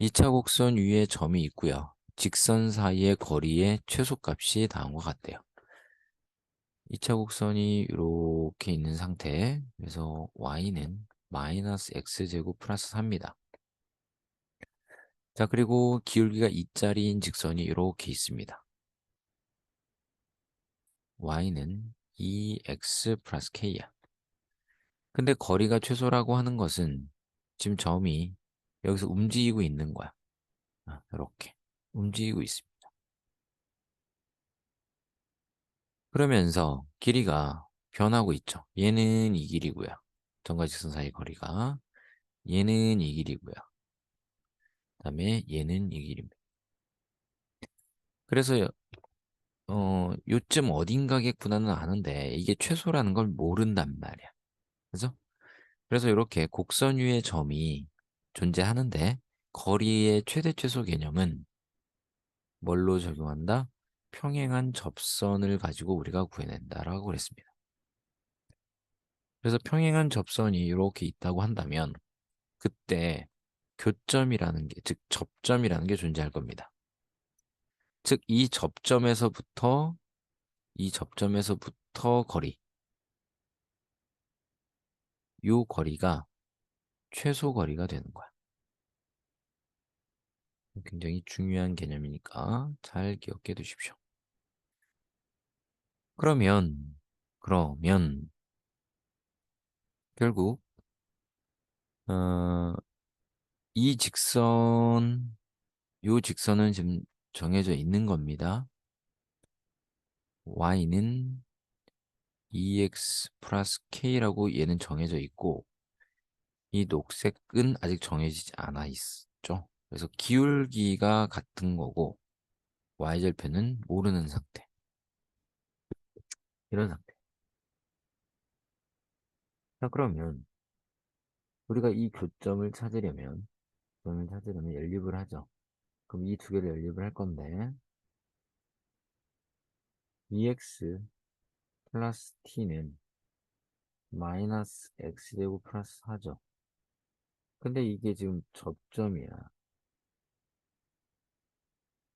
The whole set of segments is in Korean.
2차 곡선 위에 점이 있고요. 직선 사이의 거리의 최소값이 다음과 같대요. 2차 곡선이 이렇게 있는 상태 그래서 y는 마이너스 x제곱 플러스 4입니다. 자 그리고 기울기가 2짜리인 직선이 이렇게 있습니다. y는 2x 플러스 k야. 근데 거리가 최소라고 하는 것은 지금 점이 여기서 움직이고 있는 거야. 아, 이렇게 움직이고 있습니다. 그러면서 길이가 변하고 있죠. 얘는 이 길이고요. 점과 직선 사이 거리가 얘는 이 길이고요. 그다음에 얘는 이 길입니다. 그래서 어 요쯤 어딘가겠구나는 아는데 이게 최소라는 걸 모른단 말이야. 그죠? 그래서 이렇게 곡선 위의 점이 존재하는데 거리의 최대 최소 개념은 뭘로 적용한다? 평행한 접선을 가지고 우리가 구해낸다라고 그랬습니다. 그래서 평행한 접선이 이렇게 있다고 한다면 그때 교점이라는 게, 즉 접점이라는 게 존재할 겁니다. 즉 이 접점에서부터 이 접점에서부터 거리 요 거리가 최소 거리가 되는 거야. 굉장히 중요한 개념이니까 잘 기억해 두십시오. 그러면 그러면 결국 어, 이 직선 요 직선은 지금 정해져 있는 겁니다. y는 2x 플러스 k라고 얘는 정해져 있고 이 녹색은 아직 정해지지 않아 있죠. 그래서 기울기가 같은 거고 y절편은 모르는 상태. 이런 상태. 자 그러면 우리가 이 교점을 찾으려면 교점을 찾으려면 연립을 하죠. 그럼 이 두 개를 연립을 할 건데 2x 플러스 t는 마이너스 x제곱 플러스 4죠. 근데 이게 지금 접점이야.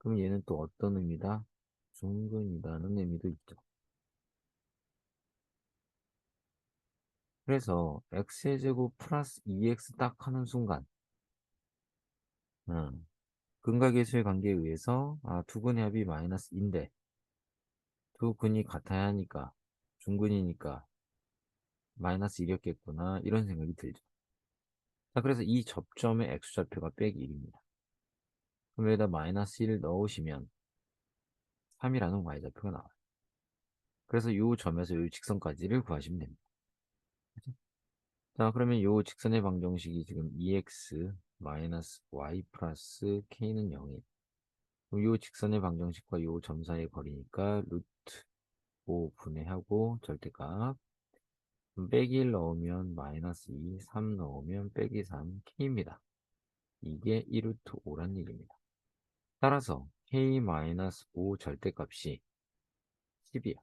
그럼 얘는 또 어떤 의미다? 중근이다는 의미도 있죠. 그래서 x제곱 플러스 2x 딱 하는 순간 음, 근각계수의 관계에 의해서 아, 두 근의 합이 마이너스인데 두 근이 같아야 하니까 중근이니까 마이너스 1이었겠구나 이런 생각이 들죠. 자 그래서 이 접점의 x좌표가 빼기 1입니다. 그럼 여기다 마이너스 1을 넣으시면 3이라는 y좌표가 나와요. 그래서 이 점에서 이 직선까지를 구하시면 됩니다. 자 그러면 이 직선의 방정식이 지금 2x 마이너스 y 플러스 k는 0이에요. 그럼 이 직선의 방정식과 이 점 사이의 거리니까 루트 5 분해하고 절대값 빼기 1 넣으면 마이너스 2, 3 넣으면 빼기 3, k입니다. 이게 1루트 5란 얘기입니다. 따라서 k-5 절대값이 10이야.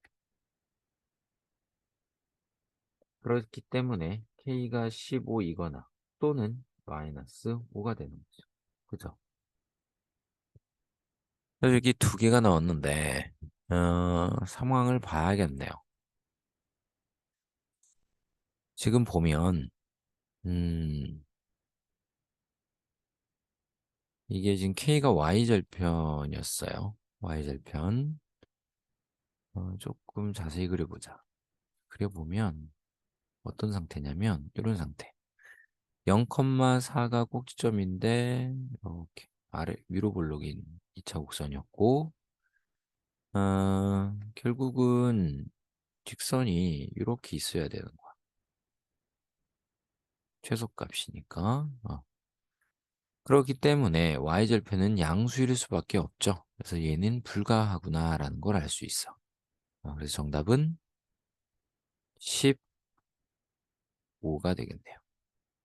그렇기 때문에 k가 15이거나 또는 마이너스 5가 되는 거죠. 그죠? 여기 두 개가 나왔는데 어, 상황을 봐야겠네요. 지금 보면 음, 이게 지금 k가 y절편이었어요. y절편 어, 조금 자세히 그려보자. 그려보면 어떤 상태냐면 이런 상태 0,4가 꼭지점인데 이렇게 아래 위로 볼록인 2차 곡선이었고 어, 결국은 직선이 이렇게 있어야 되는 거야. 최소값이니까. 어. 그렇기 때문에 y절편은 양수일 수밖에 없죠. 그래서 얘는 불가하구나라는 걸 알 수 있어. 어, 그래서 정답은 15가 되겠네요.